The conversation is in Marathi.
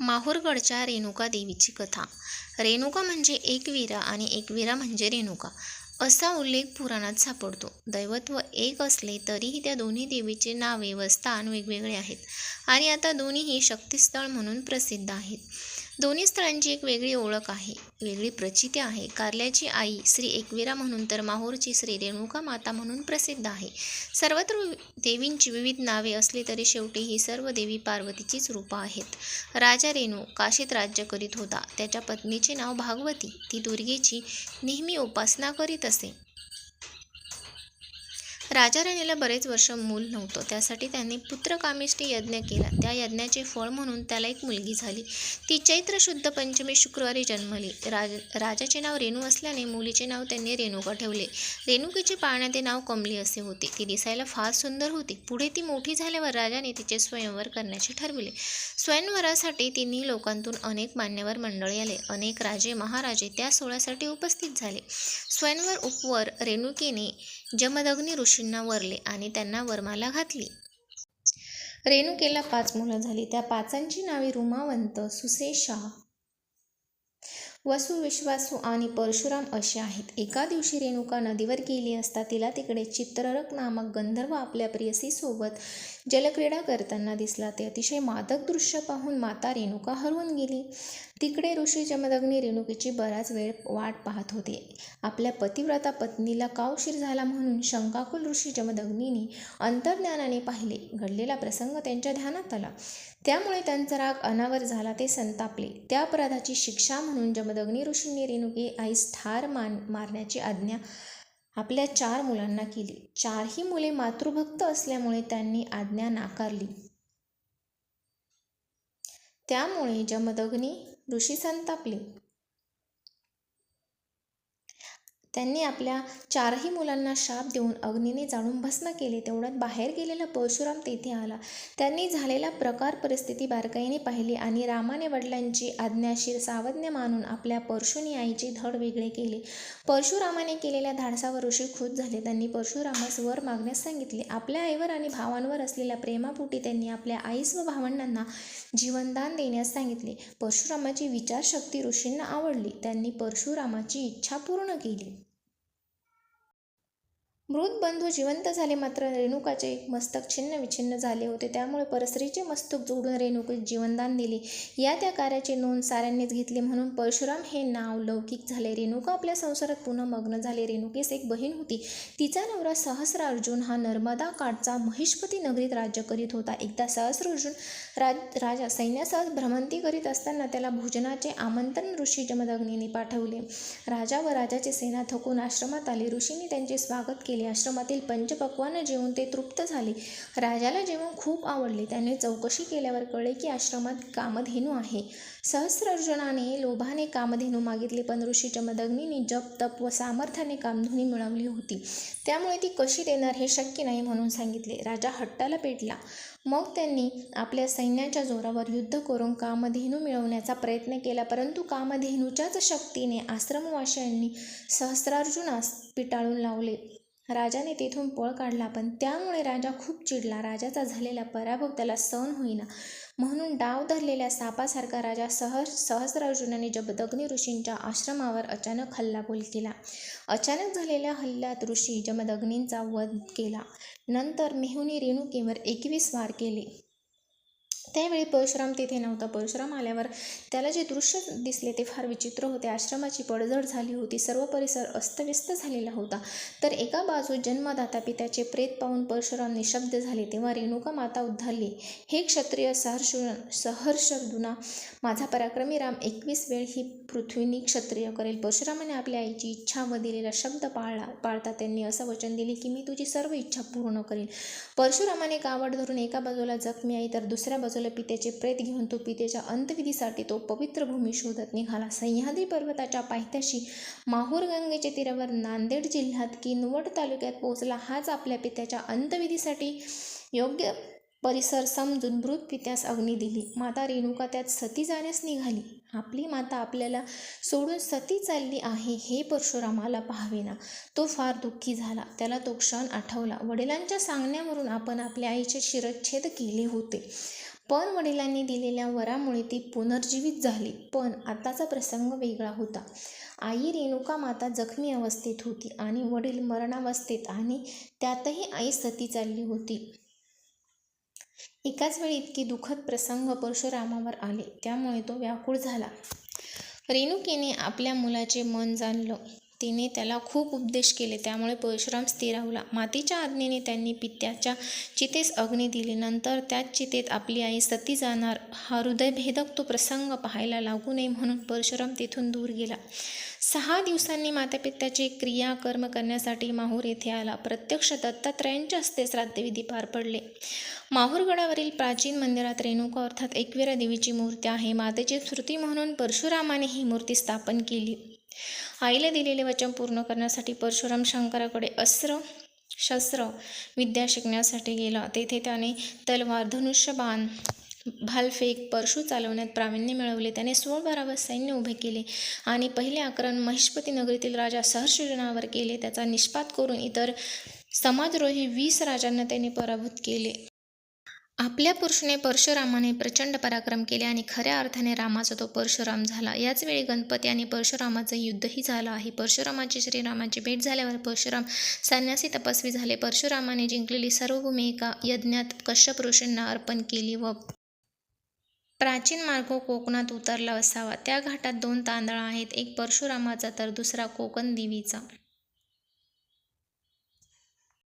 माहूरगडच्या रेणुका देवीची कथा. रेणुका म्हणजे एकवीरा आणि एकवीरा म्हणजे रेणुका. असा उल्लेख पुराणात सापडतो. दैवत्व एक असले तरीही त्या दोन्ही देवीचे नावे व स्थान वेगवेगळे आहेत. आणि आता दोन्हीही शक्तिस्थळ म्हणून प्रसिद्ध आहेत. दोन्ही स्थळांची एक वेगळी ओळख आहे. वेगळी प्रचिती आहे. कारल्याची आई श्री एकवीरा म्हणून तर माहूरची श्री रेणुका माता म्हणून प्रसिद्ध आहे. सर्वत्र देवींची विविध नावे असली तरी शेवटी ही सर्व देवी पार्वतीचीच रूपं आहेत. राजा रेणू काशीत राज्य करीत होता. त्याच्या पत्नीचे नाव भागवती. ती दुर्गेची नेहमी उपासना करीत असे. राजाराणीला बरेच वर्ष मूल नव्हतं. त्यासाठी त्यांनी पुत्रकामेष्टी यज्ञ केला. त्या यज्ञाचे फळ म्हणून त्याला एक मुलगी झाली. ती चैत्र शुद्ध पंचमी शुक्रवारी जन्मली. राज राजाचे नाव रेणू असल्याने मुलीचे नाव त्यांनी रेणुका ठेवले. रेणुकीचे पाळण्याचे नाव कमली असे होते. ती दिसायला फार सुंदर होती. पुढे ती मोठी झाल्यावर राजाने तिचे स्वयंवर करण्याचे ठरविले. स्वयंवरासाठी तिन्ही लोकांतून अनेक मान्यवर मंडळी आले. अनेक राजे महाराजे त्या सोहळ्यासाठी उपस्थित झाले. स्वयंवर उपवर रेणुकीने जमदग्नी ऋषींना वरले आणि त्यांना वरमाला घातली. रेणुकेला पाच मुलं झाली. त्या पाचांची नावे रुमावंत सुसेशा वसु विश्वासू आणि परशुराम असे आहेत. एका दिवशी रेणुका नदीवर गेली असता तिला तिकडे चित्ररक नामक गंधर्व आपल्या प्रियसीसोबत जलक्रीडा करताना दिसला. ते अतिशय मादक दृश्य पाहून माता रेणुका हरवून गेली. तिकडे ऋषी जमदग्नी रेणुकीची बराच वेळ वाट पाहत होते. आपल्या पतिव्रता पत्नीला कावशीर झाला म्हणून शंकाकुल ऋषी जमदग्नीने अंतर्ज्ञानाने पाहिले. घडलेला प्रसंग त्यांच्या ध्यानात आला. त्यामुळे त्यांचा राग अनावर झाला ते संतापले. त्या अपराधाची शिक्षा म्हणून जमदग्नी ऋषींनी रेणुकी आईस ठार मान मारण्याची आज्ञा आपल्या चार मुलांना केली. चारही मुले मातृभक्त असल्यामुळे त्यांनी आज्ञा नाकारली. त्यामुळे जमदग्नी ऋषी संतापले. त्यांनी आपल्या चारही मुलांना शाप देऊन अग्नीने जाळून भस्म केले. तेवढ्यात बाहेर गेलेला परशुराम तेथे आला. त्यांनी झालेला प्रकार परिस्थिती बारकाईने पाहिली आणि रामाने वडिलांची आज्ञाशीर सावज्ञ मानून आपल्या परशुनी आईचे धड वेगळे केले. परशुरामाने केलेल्या धाडसावर ऋषी खुश झाले. त्यांनी परशुरामास वर मागण्यास सांगितले. आपल्या आईवर आणि भावांवर असलेल्या प्रेमापोटी त्यांनी आपल्या आईस व भावंडांना जीवनदान देण्यास सांगितले. परशुरामाची विचारशक्ती ऋषींना आवडली. त्यांनी परशुरामाची इच्छा पूर्ण केली. मृत बंधू जिवंत झाले मात्र रेणुकाचे एक मस्तक छिन्न विछिन्न झाले होते. त्यामुळे परस्त्रीचे मस्तक जोडून रेणुकीस जीवनदान दिले. या त्या कार्याची नोंद साऱ्यांनीच घेतली म्हणून परशुराम हे नाव लौकिक झाले. रेणुका आपल्या संसारात पुन्हा मग्न झाले. रेणुकेस एक बहीण होती. तिचा नवरा सहस्र अर्जुन हा नर्मदा काठचा महिष्पती नगरीत राज्य करीत होता. एकदा सहस्र अर्जुन राज राजा सैन्यासह भ्रमंती करीत असताना त्याला भोजनाचे आमंत्रण ऋषी जमदग्नीने पाठवले. राजा व राजाची सेना थकून आश्रमात आली. ऋषींनी त्यांचे स्वागत केले. आश्रमातील पंचपक्वानं जेवून ते तृप्त झाले. राजाला जेवण खूप आवडले. त्याने चौकशी केल्यावर कळले की आश्रमात कामधेनू आहे. सहस्र अर्जुनाने लोभाने कामधेनू मागितले. पण ऋषी चमदग्नीने जप तप व सामर्थ्याने कामधुनी मिळवली होती. त्यामुळे ती कशी देणार हे शक्य नाही म्हणून सांगितले. राजा हट्टाला पेटला. मग त्यांनी आपल्या सैन्याच्या जोरावर युद्ध करून कामधेनू मिळवण्याचा प्रयत्न केला. परंतु कामधेनूच्याच शक्तीने आश्रमवाशांनी सहस्रार्जुनास पिटाळून लावले. राजाने तेथून पळ काढला पण त्यामुळे राजा खूप चिडला. राजाचा झालेला पराभव त्याला सहन होईना. म्हणून डाव धरलेल्या सापासारखा राजा सहर सहस्रार्जुनाने जमदग्नी ऋषींच्या आश्रमावर अचानक हल्लाबोल केला. अचानक झालेल्या हल्ल्यात ऋषी जमदग्नींचा वध केला. नंतर मेहुनी रेणुकेवर एकवीस वार केले. त्यावेळी परशुराम तिथे नव्हता. परशुराम आल्यावर त्याला जे दृश्य दिसले ते फार विचित्र होते. आश्रमाची पडझड झाली होती. सर्व परिसर अस्तव्यस्त झालेला होता. तर एका बाजू जन्मदाता पित्याचे प्रेत पाहून परशुराम निशब्द झाले. तेव्हा रेणुका माता उद्धारली. हे क्षत्रिय सहर्ष सहर्षर्जुना माझा पराक्रमी राम एकवीस वेळ ही पृथ्वीनी क्षत्रिय करेल. परशुरामाने आपल्या आईची इच्छा व दिलेला शब्द पाळला पाळता त्यांनी असं वचन दिले की मी तुझी सर्व इच्छा पूर्ण करेल परशुरामाने कावड धरून एका बाजूला जखमी आई तर दुसऱ्या बाजूला पित्याचे प्रेत घेऊन तो पित्याच्या अंतविधीसाठी तो पवित्र भूमी शोधत निघाला. सह्याद्री पर्वताच्या पायथ्याशी माहूर गंगेच्या तीरावर नांदेड जिल्ह्यात किनवट तालुक्यात पोहोचला. हाच आपल्या पित्याच्या अंतविधीसाठी योग्य परिसर समजून मृत पित्यास अग्नी दिली. माता रेणुका त्यात सती जाण्यास निघाली. आपली माता आपल्याला सोडून सती चालली आहे हे परशुरामाला पाहावेना. तो फार दुःखी झाला. त्याला तो क्षण आठवला. वडिलांच्या सांगण्यावरून आपण आपल्या आईचे शिरच्छेद केले होते. पण वडिलांनी दिलेल्या वरामुळे ती पुनर्जीवित झाली. पण आताचा प्रसंग वेगळा होता. आई रेणुका माता जखमी अवस्थेत होती आणि वडील मरणावस्थेत आणि त्यातही आई सती चालली होती. एकाच वेळी इतके दुःखद प्रसंग परशुरामावर आले. त्यामुळे तो व्याकुळ झाला. रेणुकेने आपल्या मुलाचे मन जाणलं. तिने त्याला खूप उपदेश केले. त्यामुळे परशुराम स्थिरावला मातीच्या आज्ञेने त्यांनी पित्याच्या चितेस अग्नी दिली. नंतर त्याच चितेत आपली आई सती जाणार. हा हृदयभेदक तो प्रसंग पाहायला लागू नये म्हणून परशुराम तिथून दूर गेला. सहा दिवसांनी मातापित्याचे क्रियाकर्म करण्यासाठी माहूर येथे आला. प्रत्यक्ष दत्तात्रयांच्या हस्ते श्राद्धविधी पार पडले. माहूरगडावरील प्राचीन मंदिरात रेणुका अर्थात एकविरा देवीची मूर्ती आहे. मातेची स्मृती म्हणून परशुरामाने ही मूर्ती स्थापन केली. आईला दिलेले वचन पूर्ण करण्यासाठी परशुराम शंकराकडे अस्त्र शस्त्र विद्या शिकण्यासाठी गेला. तेथे त्याने तलवार धनुष्यबाण भालफेक परशु चालवण्यात प्रावीण्य मिळवले. त्याने स्वबराबर सैन्य उभे केले आणि पहिले आक्रमण महिष्पती नगरीतील राजा सहर्षजनावर केले. त्याचा निष्पात करून इतर समाजद्रोही वीस राजांना त्यांनी पराभूत केले. आपल्या पुरुषाने परशुरामाने प्रचंड पराक्रम केले आणि खऱ्या अर्थाने रामाचा तो परशुराम झाला. याच वेळी गणपती आणि परशुरामाचं युद्धही झालं आहे. परशुरामाची श्रीरामाची भेट झाल्यावर परशुराम संन्यासी तपस्वी झाले. परशुरामाने जिंकलेली सर्व भूमी एका यज्ञात कश्यप ऋषींना अर्पण केली व प्राचीन मार्ग कोकणात उतरला असावा. त्या घाटात दोन तांदळा आहेत. एक परशुरामाचा तर दुसरा कोकण देवीचा.